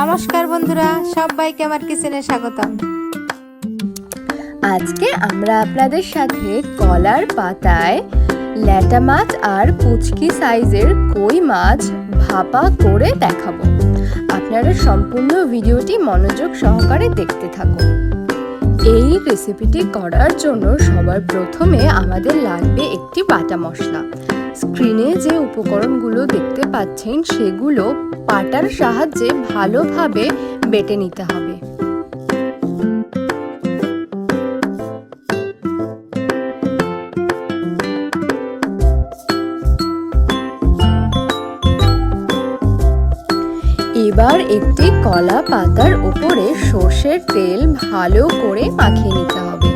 নমস্কার বন্ধুরা, সবাইকে আমার কিচেনে স্বাগতম। আজকে আমরা আপনাদের সাথে কলার পাতায় ল্যাটা মাছ আর পুচকি সাইজের কই মাছ ভাপা করে দেখাবো। আপনারা সম্পূর্ণ ভিডিওটি মনোযোগ সহকারে দেখতে থাকুন। এই রেসিপিটি করার জন্য সবার প্রথমে আমাদের লাগবে একটি বাটা মশলা। স্ক্রিনে যে উপকরণগুলো দেখতে পাচ্ছেন, সেগুলো পাটার সাহায্যে ভালোভাবে বেটে নিতে হবে। এবার একটি কলা পাতার উপরে সর্ষের তেল ভালো করে মাখিয়ে নিতে হবে।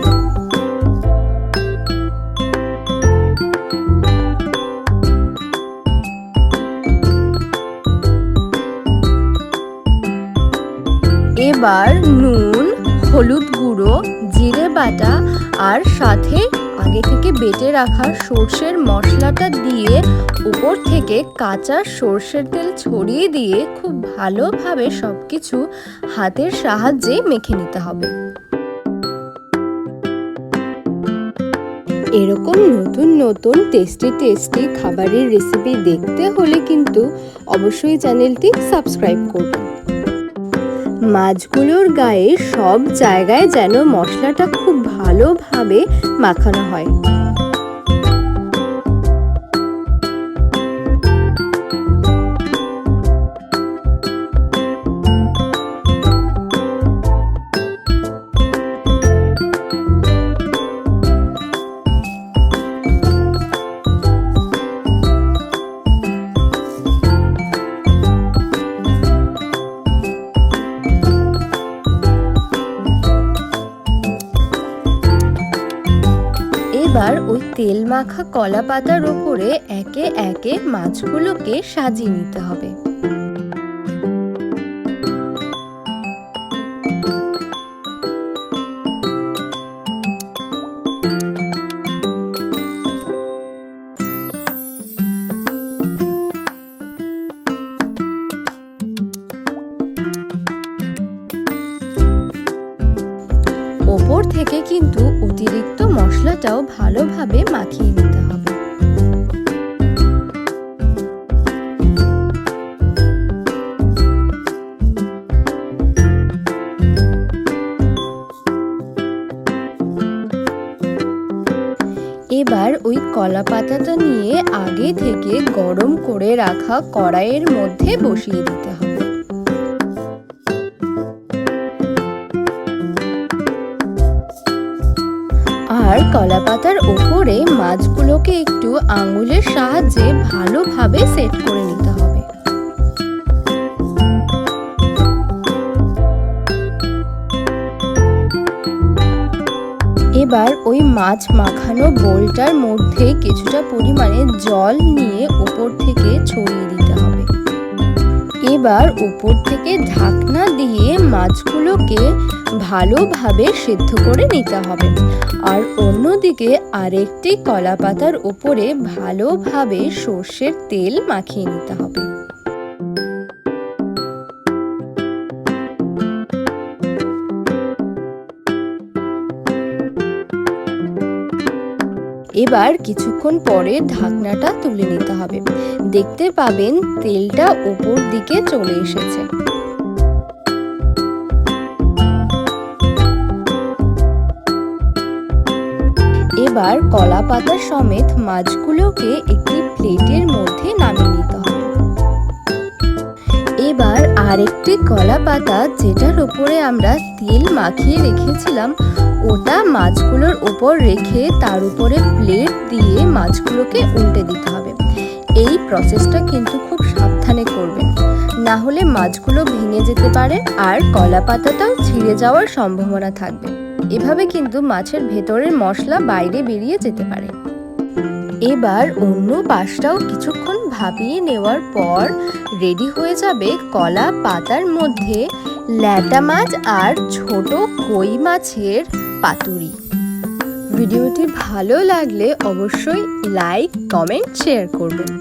এবার নুন, হলুদ গুঁড়ো, জিরে বাটা আর সাথে আগে থেকে বেটে রাখা সর্ষের মশলাটা দিয়ে উপর থেকে কাঁচা সর্ষের তেল ছড়িয়ে দিয়ে খুব ভালোভাবে সব কিছু হাতের সাহায্যে মেখে নিতে হবে। এরকম নতুন নতুন টেস্টি টেস্টি খাবারের রেসিপি দেখতে হলে কিন্তু অবশ্যই চ্যানেলটি সাবস্ক্রাইব করবেন মাছগুলোর গায়ে সব জায়গায় যেন মশলাটা খুব ভালোভাবে মাখানো হয়। এবার ওই তেল মাখা কলা পাতার ওপরে একে একে মাছগুলোকে সাজিয়ে নিতে হবে। মশলাটাও ভালোভাবে মাখিয়ে নিতে হবে। এবার ওই কলা পাতাটা নিয়ে আগে থেকে গরম করে রাখা কড়াইয়ের মধ্যে বসিয়ে দিতে হবে। আর কলা পাতার ওপরে মাছগুলোকে একটু আঙুলের সাহায্যে ভালোভাবে সেট করে নিতে হবে। এবার ওই মাছ মাখানো বোলটার মধ্যে কিছুটা পরিমাণে জল নিয়ে উপর থেকে ছড়িয়ে দিতে এবার উপর থেকে ঢাকনা দিয়ে মাছগুলোকে ভালোভাবে সিদ্ধ করে নিতে হবে। আর অন্যদিকে আরেকটি কলা পাতার উপরে ভালোভাবে সর্ষের তেল মাখিয়ে নিতে হবে। এবার কিছুক্ষণ পরে ঢাকনাটা তুলে নিতে হবে। দেখতে পাবেন তেলটা উপর দিকে চলে এসেছে। এবার কলা পাতা সমেত মাছগুলোকে একটি প্লেটের কলা পাতা যেটার উপরে আমরা তেল মাখিয়ে রেখেছিলাম, ওটা মাছগুলোর উপর রেখে তার উপরে প্লেট দিয়ে মাছগুলোকে উল্টে দিতে হবে। এই প্রসেসটা কিন্তু খুব সাবধানে করবেন। না হলে মাছগুলো ভেঙে যেতে পারে আর কলা পাতাটাও ছিঁড়ে যাওয়ার সম্ভাবনা থাকবে। এভাবে কিন্তু মাছের ভেতরের মশলা বাইরে বেরিয়ে যেতে পারে। এবার অন্য পাশটাও কিছুক্ষণ ভাবিয়ে নেওয়ার পর রেডি হয়ে যাবে কলা পাতার মধ্যে ল্যাটা মাছ আর ছোট কই মাছের পাতুরি। ভিডিওটি ভালো লাগলে অবশ্যই লাইক, কমেন্ট, শেয়ার করবেন।